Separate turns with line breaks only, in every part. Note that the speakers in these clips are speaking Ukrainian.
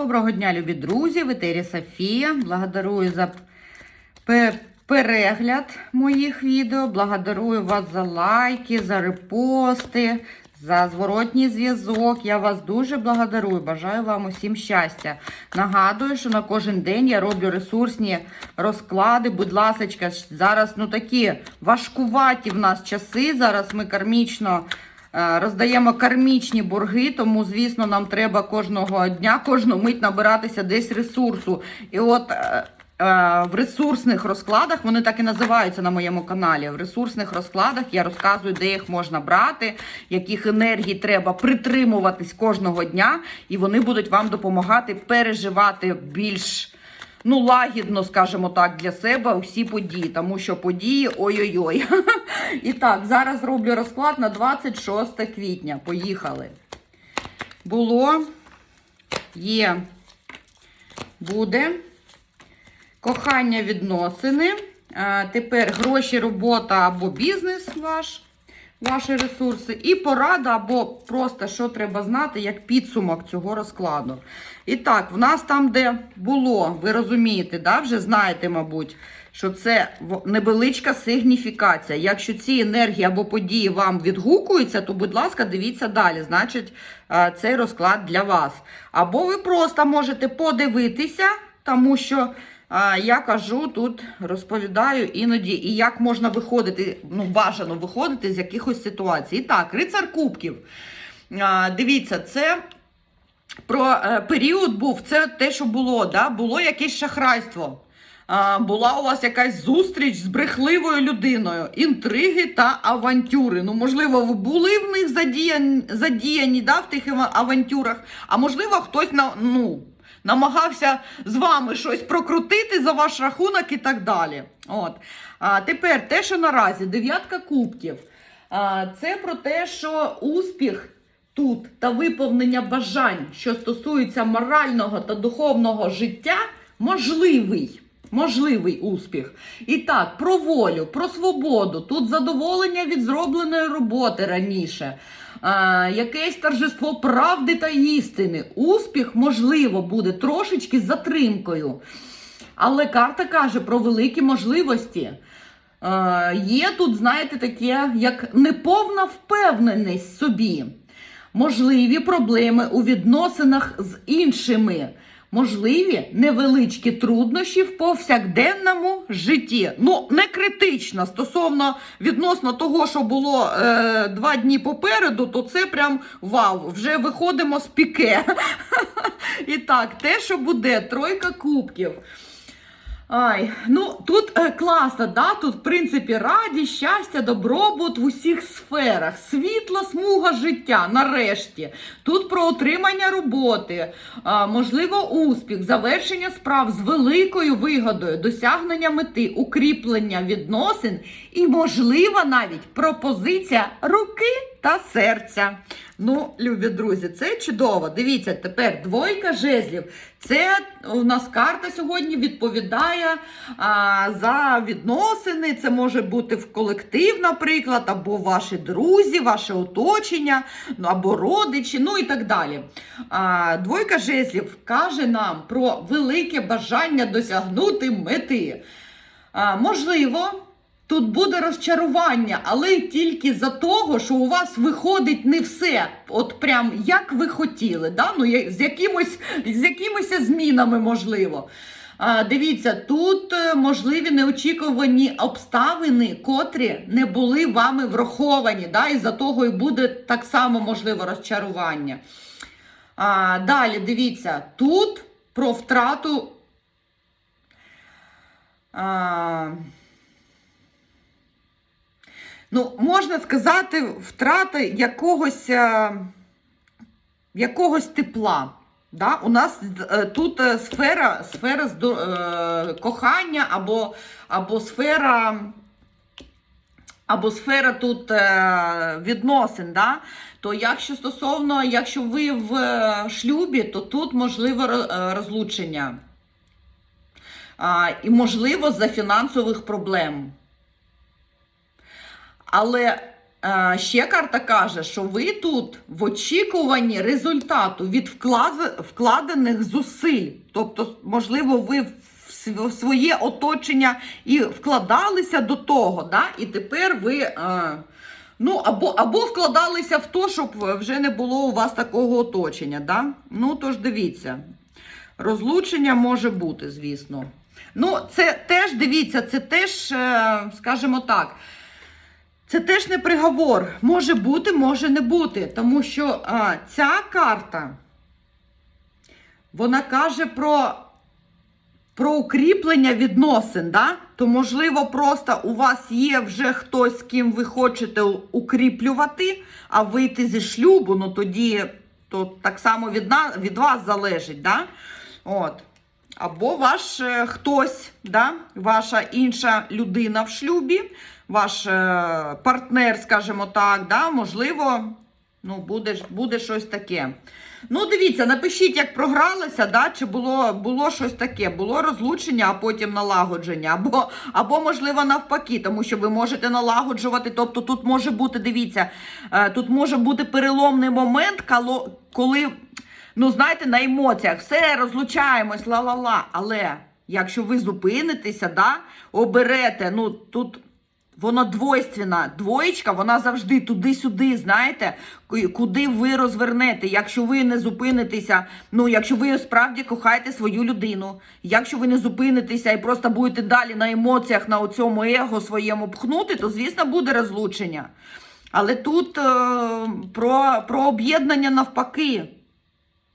Доброго дня, любі друзі! В етері Софія. Благодарую за перегляд моїх відео. Благодарую вас за лайки, за репости, за зворотній зв'язок. Я вас дуже благодарую. Бажаю вам усім щастя. Нагадую, що на кожен день я роблю ресурсні розклади. Будь ласка, зараз ну такі важкуваті в нас часи. Зараз ми кармічно. Е, Роздаємо кармічні борги, тому, звісно, нам треба кожного дня, кожну мить набиратися десь ресурсу. І от е, е, в ресурсних розкладах, вони так і називаються на моєму каналі. В ресурсних розкладах я розказую, де їх можна брати, яких енергій треба притримуватись кожного дня, і вони будуть вам допомагати переживати більш. Ну, лагідно, скажімо так, для себе усі події, тому що події ой-ой-ой. І так, зараз роблю розклад на 26 квітня. Поїхали. Було, є, буде. Кохання відносини. Тепер гроші, робота або бізнес ваш, ваші ресурси. І порада, або просто що треба знати, як підсумок цього розкладу. І так, в нас там, де було, ви розумієте, да, вже знаєте, мабуть, що це невеличка сигніфікація. Якщо ці енергії або події вам відгукуються, то, будь ласка, дивіться далі. Значить, цей розклад для вас. Або ви просто можете подивитися, тому що. Я кажу, тут розповідаю іноді, і як можна виходити, ну, бажано виходити з якихось ситуацій. І так, рицар кубків. Дивіться, це про е, період був, це те, що було. Да? Було якесь шахрайство. Була у вас якась зустріч з брехливою людиною, інтриги та авантюри. Ну, можливо, ви були в них задіяні, задіяні да, в тих авантюрах, а можливо, хтось на, ну, намагався з вами щось прокрутити за ваш рахунок і так далі. От. А, тепер те, що наразі, дев'ятка кубків. А, це про те, що успіх тут та виповнення бажань, що стосується морального та духовного життя, можливий. Можливий успіх. І так, про волю, про свободу. Тут задоволення від зробленої роботи раніше. А, якесь торжество правди та істини. Успіх, можливо, буде трошечки затримкою. Але карта каже про великі можливості. А, є тут, знаєте, таке, як неповна впевненість собі, можливі проблеми у відносинах з іншими, можливі невеличкі труднощі в повсякденному житті. Ну, не критично стосовно відносно того, що було е, два дні попереду, то це прям вау, вже виходимо з піке. І так, те, що буде, тройка кубків. Ай, ну тут е, класно, да? тут, в принципі, радість, щастя, добробут в усіх сферах, світла смуга життя, нарешті. Тут про отримання роботи, а, можливо, успіх, завершення справ з великою вигодою, досягнення мети, укріплення відносин і, можливо, навіть пропозиція руки та серця. Ну, любі друзі, це чудово. Дивіться, тепер двойка жезлів. Це у нас карта сьогодні відповідає а, за відносини. Це може бути в колектив, наприклад, або ваші друзі, ваше оточення, ну, або родичі, ну і так далі. А, двойка жезлів каже нам про велике бажання досягнути мети. А, можливо. Тут буде розчарування, але тільки за того, що у вас виходить не все, от прям як ви хотіли, да? ну, з, якимось, з якимись змінами можливо. А, дивіться, тут е, можливі неочікувані обставини, котрі не були вами враховані, да? і за того і буде так само можливо розчарування. А, далі дивіться, тут про втрату. А, Ну, можна сказати, втрата якогось, е, якогось тепла. Да? У нас е, тут е, сфера, сфера кохання або, або сфера. Або сфера тут відносин, да? то якщо стосовно, якщо ви в шлюбі, то тут можливо е, розлучення. І можливо за фінансових проблем. Але е, ще карта каже, що ви тут в очікуванні результату від вклад- вкладених зусиль. Тобто, можливо, ви в своє оточення і вкладалися до того, да? і тепер ви. Е, Ну, або, або вкладалися в те, щоб вже не було у вас такого оточення. Да? Ну, тож дивіться. Розлучення може бути, звісно. Ну, це теж дивіться, це теж, е, скажімо так, це теж не приговор. Може бути, може не бути. Тому що а, ця карта, вона каже про, про укріплення відносин. Да? То, можливо, просто у вас є вже хтось, з ким ви хочете укріплювати, а вийти зі шлюбу, ну тоді то так само від, на, від вас залежить. Да? От. Або ваш е, хтось, да? ваша інша людина в шлюбі, ваш е, партнер, скажімо так, да? можливо, ну, буде, буде щось таке. Ну, дивіться, напишіть, як програлися, да? чи було, було щось таке, було розлучення, а потім налагодження, або, або, можливо, навпаки, тому що ви можете налагоджувати. Тобто тут може бути, дивіться, е, тут може бути переломний момент, коли ну, знаєте, на емоціях, все, розлучаємось, ла-ла-ла. Але якщо ви зупинитеся, да, оберете, ну тут воно двойственна. Двоєчка, вона завжди туди-сюди, знаєте, куди ви розвернете. Якщо ви не зупинитеся, ну якщо ви справді кохаєте свою людину, якщо ви не зупинитеся і просто будете далі на емоціях, на цьому его своєму пхнути, то звісно буде розлучення. Але тут е, про, про об'єднання навпаки.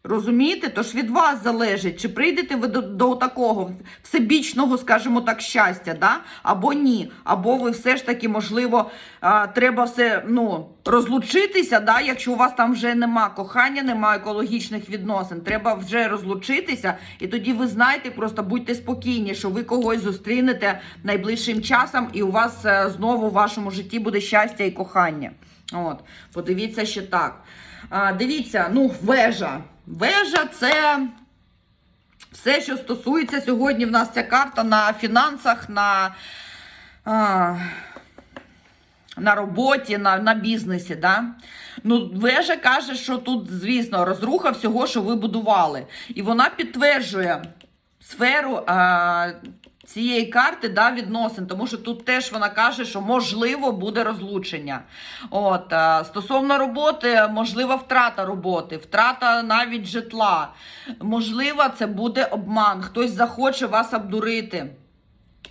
Розумієте? Тож від вас залежить, чи прийдете ви до, до такого всебічного, скажімо так, щастя, да? або ні. Або ви все ж таки, можливо, а, треба все ну, розлучитися, да? якщо у вас там вже нема кохання, нема екологічних відносин. Треба вже розлучитися, і тоді ви знаєте, просто будьте спокійні, що ви когось зустрінете найближчим часом, і у вас е, знову в вашому житті буде щастя і кохання. От, подивіться ще так. А, дивіться, ну, вежа. Вежа це все, що стосується сьогодні. В нас ця карта на фінансах, на, а, на роботі, на, на бізнесі. Да? Ну, вежа каже, що тут, звісно, розруха всього, що ви будували. І вона підтверджує сферу а, цієї карти да, відносин, тому що тут теж вона каже, що можливо буде розлучення. От, стосовно роботи, можлива втрата роботи, втрата навіть житла. Можливо, це буде обман. Хтось захоче вас обдурити.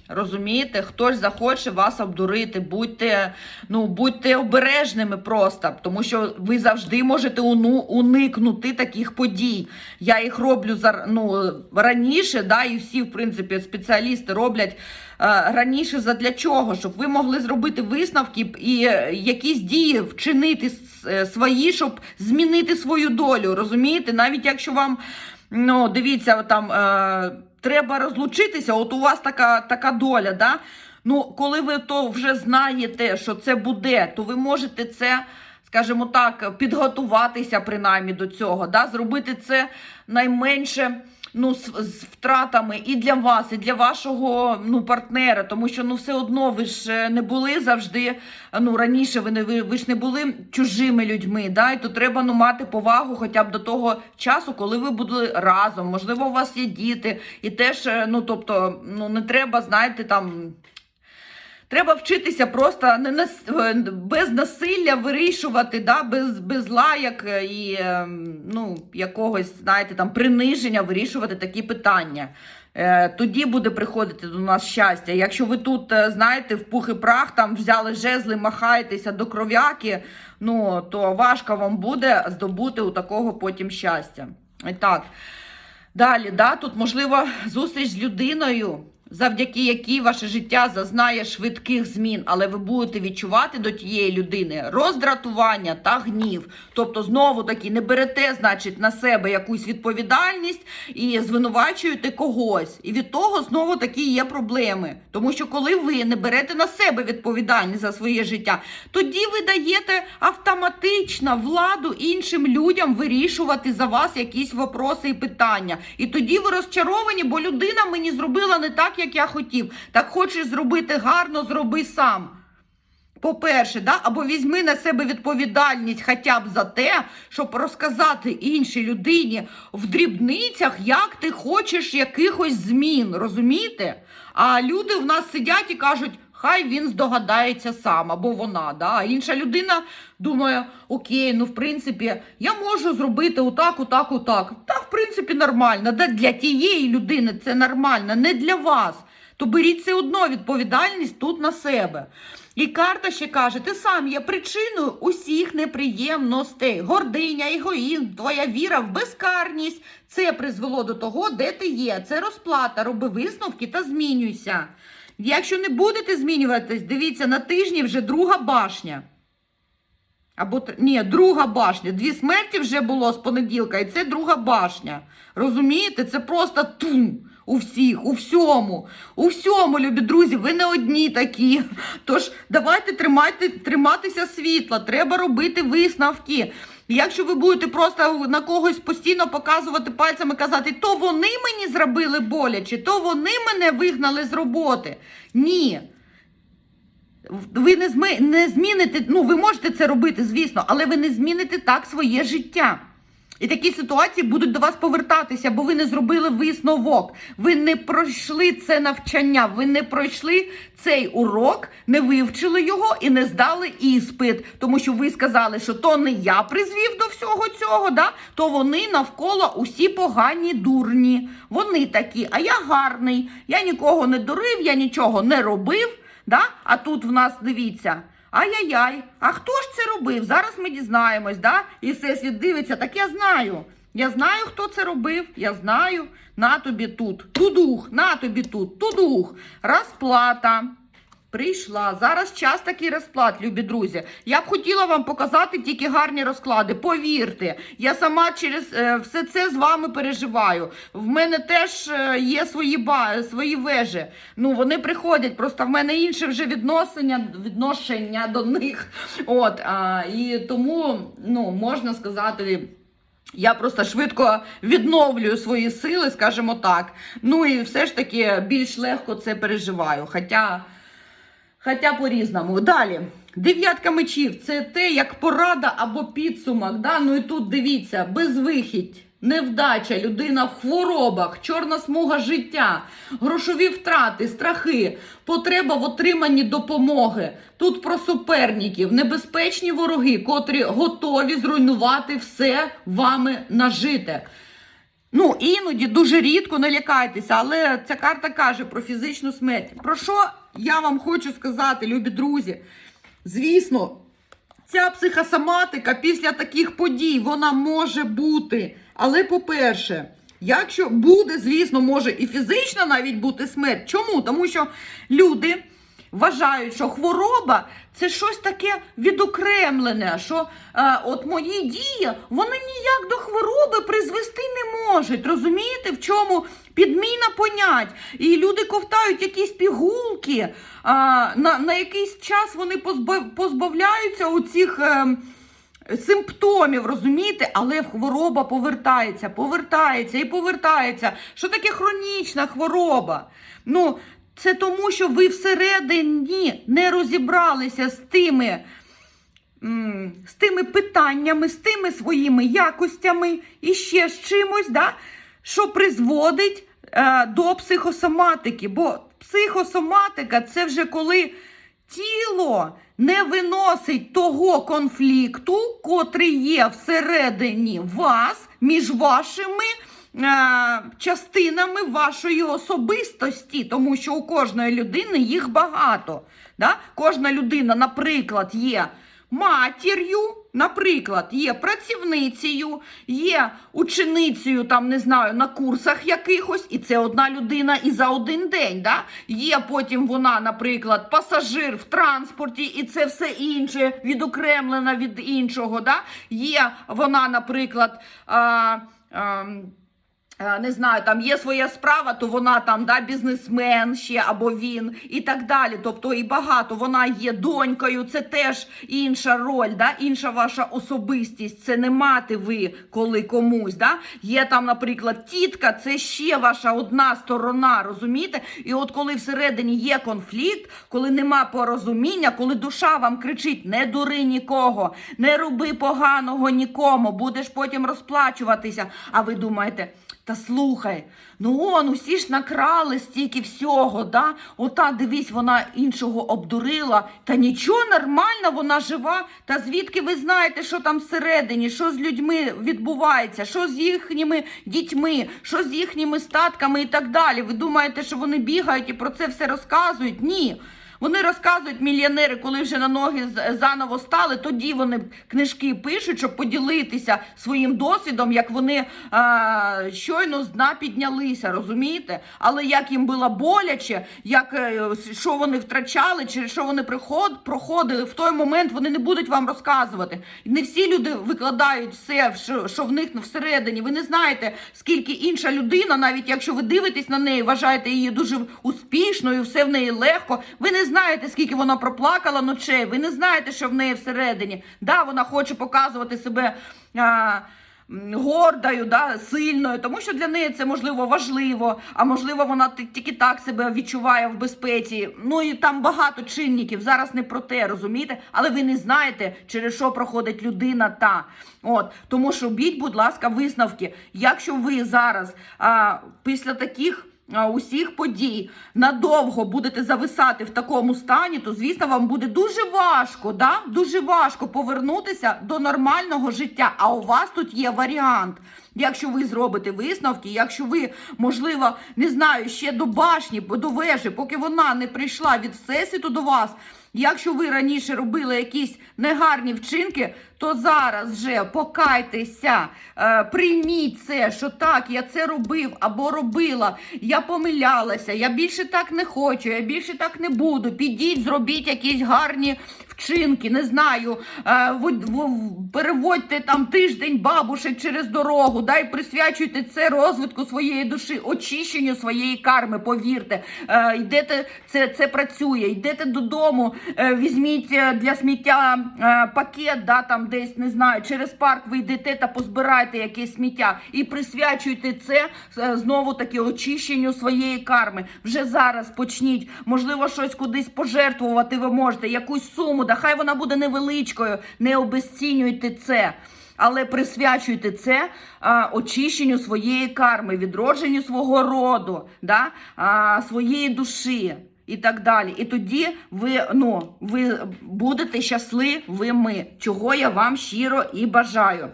Розумієте, хтось захоче вас обдурити, будьте, ну, будьте обережними просто, тому що ви завжди можете уникнути таких подій. Я їх роблю ну, раніше, да, і всі, в принципі, спеціалісти роблять е, раніше задля чого? Щоб ви могли зробити висновки і е, якісь дії вчинити е, свої, щоб змінити свою долю. Розумієте? Навіть якщо вам, ну, дивіться, там. Треба розлучитися, от у вас така, така доля, да? Ну, коли ви то вже знаєте, що це буде, то ви можете це, скажімо так, підготуватися принаймні до цього, да? зробити це найменше ну, з, з втратами і для вас, і для вашого ну, партнера, тому що ну, все одно ви ж е, не були завжди, ну, раніше ви, не, ви, ви ж не були чужими людьми, да? і то треба ну, мати повагу хоча б до того часу, коли ви були разом. Можливо, у вас є діти, і теж, е, ну, тобто, ну, не треба, знаєте, там. Треба вчитися просто не нас, е, без насилля вирішувати, да, без, без лаяк е, і ем, ну, якогось, знаєте, там приниження вирішувати такі питання. Е, Тоді буде приходити до нас щастя. Якщо ви тут, е, знаєте, в пух і прах там взяли жезли, махаєтеся до кров'яки, ну, то важко вам буде здобути у такого потім щастя. І так. Далі, да, тут можливо зустріч з людиною, завдяки якій ваше життя зазнає швидких змін, але ви будете відчувати до тієї людини роздратування та гнів. Тобто, знову таки, не берете, значить, на себе якусь відповідальність і звинувачуєте когось. І від того знову таки є проблеми. Тому що коли ви не берете на себе відповідальність за своє життя, тоді ви даєте автоматично владу іншим людям вирішувати за вас якісь вопроси і питання. І тоді ви розчаровані, бо людина мені зробила не так, як я хотів. Так хочеш зробити гарно, зроби сам. по-перше, да, або візьми на себе відповідальність хоча б за те, щоб розказати іншій людині в дрібницях, як ти хочеш якихось змін, розумієте? А люди в нас сидять і кажуть, хай він здогадається сам або вона. Да? А інша людина думає, окей, ну в принципі, я можу зробити отак, отак, отак. Та, в принципі, нормально. Да? Для тієї людини це нормально, не для вас. То беріть все одно відповідальність тут на себе. І карта ще каже: ти сам є причиною усіх неприємностей. Гординя, егоїзм, твоя віра в безкарність. Це призвело до того, де ти є. Це розплата. Роби висновки та змінюйся. Якщо не будете змінюватись, дивіться, на тижні вже друга башня. Або ні, друга башня. Дві смерті вже було з понеділка, і це друга башня. Розумієте? Це просто тум у всіх, у всьому. У всьому, любі друзі, ви не одні такі. Тож давайте тримайте, триматися світла, треба робити висновки. Якщо ви будете просто на когось постійно показувати пальцями казати, то вони мені зробили боляче, то вони мене вигнали з роботи. Ні. Ви не, зміните, ну ви можете це робити, звісно, але ви не зміните так своє життя. І такі ситуації будуть до вас повертатися, бо ви не зробили висновок, ви не пройшли це навчання, ви не пройшли цей урок, не вивчили його і не здали іспит. Тому що ви сказали, що то не я призвів до всього цього, да? то вони навколо усі погані дурні. Вони такі, а я гарний, я нікого не дурив, я нічого не робив. Да? А тут в нас дивіться. Ай-яй-яй, а хто ж це робив? Зараз ми дізнаємось, да? І всесвіт дивиться, так я знаю. Я знаю, хто це робив. Я знаю. На тобі тут. Тудух, на тобі тут. Тудух. Розплата. Прийшла. Зараз час такий розплат, любі друзі. Я б хотіла вам показати тільки гарні розклади. Повірте, я сама через е, все це з вами переживаю. В мене теж е, є свої ба, свої вежі. Ну вони приходять. Просто в мене інше вже відношення, відношення до них. От а, і тому ну можна сказати. Я просто швидко відновлюю свої сили, скажімо так. Ну і все ж таки більш легко це переживаю. Хоча. Хоча по-різному. Далі. Дев'ятка мечів це те, як порада або підсумок. Да? Ну і тут дивіться, безвихідь, невдача, людина в хворобах, чорна смуга життя, грошові втрати, страхи, потреба в отриманні допомоги. Тут про суперників, небезпечні вороги, котрі готові зруйнувати все вами нажите. Ну, іноді дуже рідко не лякайтеся, але ця карта каже про фізичну смерть. Про що я вам хочу сказати, любі друзі? Звісно, ця психосоматика після таких подій вона може бути. Але, по-перше, якщо буде, звісно, може і фізично навіть бути смерть. Чому? Тому що люди вважають, що хвороба це щось таке відокремлене, що е, от мої дії вони ніяк до хвороби призвести не можуть. Розумієте, в чому підміна понять? І люди ковтають якісь пігулки, а, на, на якийсь час вони позбав, позбавляються у цих. Е, Симптомів, розумієте, але хвороба повертається, повертається і повертається. Що таке хронічна хвороба? Ну, це тому, що ви всередині не розібралися з тими, з тими питаннями, з тими своїми якостями і ще з чимось, да, що призводить е, до психосоматики. Бо психосоматика це вже коли тіло не виносить того конфлікту, котрий є всередині вас між вашими. Е, Частинами вашої особистості, тому що у кожної людини їх багато. Да? Кожна людина, наприклад, є матір'ю, наприклад, є працівницею, є ученицею, там не знаю, на курсах якихось, і це одна людина і за один день. Да? Є потім вона, наприклад, пасажир в транспорті, і це все інше відокремлена від іншого. Да? Є вона, наприклад. А, а, е, не знаю, там є своя справа, то вона там да, бізнесмен ще або він і так далі. Тобто і багато вона є донькою, це теж інша роль, да, інша ваша особистість. Це не мати ви коли комусь. Да? Є там, наприклад, тітка, це ще ваша одна сторона, розумієте? І от коли всередині є конфлікт, коли нема порозуміння, коли душа вам кричить: не дури нікого, не роби поганого нікому, будеш потім розплачуватися. А ви думаєте. Та слухай, ну он усі ж накрали стільки всього, да? Ота, дивись, вона іншого обдурила. Та нічого нормально, вона жива. Та звідки ви знаєте, що там всередині, що з людьми відбувається, що з їхніми дітьми, що з їхніми статками і так далі. Ви думаєте, що вони бігають і про це все розказують? Ні. Вони розказують мільйонери, коли вже на ноги заново стали, тоді вони книжки пишуть, щоб поділитися своїм досвідом, як вони а, щойно з дна піднялися, розумієте? Але як їм було боляче, як е, що вони втрачали, через що вони приход, проходили, в той момент вони не будуть вам розказувати. Не всі люди викладають все, що в них всередині. Ви не знаєте, скільки інша людина, навіть якщо ви дивитесь на неї, вважаєте її дуже успішною, все в неї легко. Ви не знаєте, скільки вона проплакала ночей. Ви не знаєте, що в неї всередині. Да, вона хоче показувати себе. А, Гордою, да, сильною, тому що для неї це можливо важливо, а можливо, вона тільки так себе відчуває в безпеці. Ну і там багато чинників. Зараз не про те, розумієте? Але ви не знаєте, через що проходить людина та. От тому що робіть, будь ласка, висновки. Якщо ви зараз а, після таких усіх подій надовго будете зависати в такому стані, то звісно вам буде дуже важко, да? дуже важко повернутися до нормального життя. А у вас тут є варіант. Якщо ви зробите висновки, якщо ви, можливо, не знаю, ще до башні, до вежі, поки вона не прийшла від всесвіту до вас. Якщо ви раніше робили якісь негарні вчинки, то зараз вже покайтеся, е, прийміть це, що так, я це робив або робила, я помилялася, я більше так не хочу, я більше так не буду. Підіть, зробіть якісь гарні вчинки, не знаю, е, переводьте там тиждень бабушек через дорогу, дай присвячуйте це розвитку своєї душі, очищенню своєї карми, повірте. Е, йдете, це, це працює, йдете додому, е, візьміть для сміття пакет, да, там десь, не знаю, через парк ви йдете та позбирайте якесь сміття і присвячуйте це знову таки очищенню своєї карми. Вже зараз почніть, можливо, щось кудись пожертвувати ви можете, якусь суму, да хай вона буде невеличкою, не обезцінюйте це. Але присвячуйте це а, очищенню своєї карми, відродженню свого роду, да? а, своєї душі і так далі. І тоді ви, ну, ви будете щасливими, чого я вам щиро і бажаю.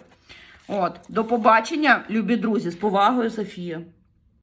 От, до побачення, любі друзі, з повагою, Софія.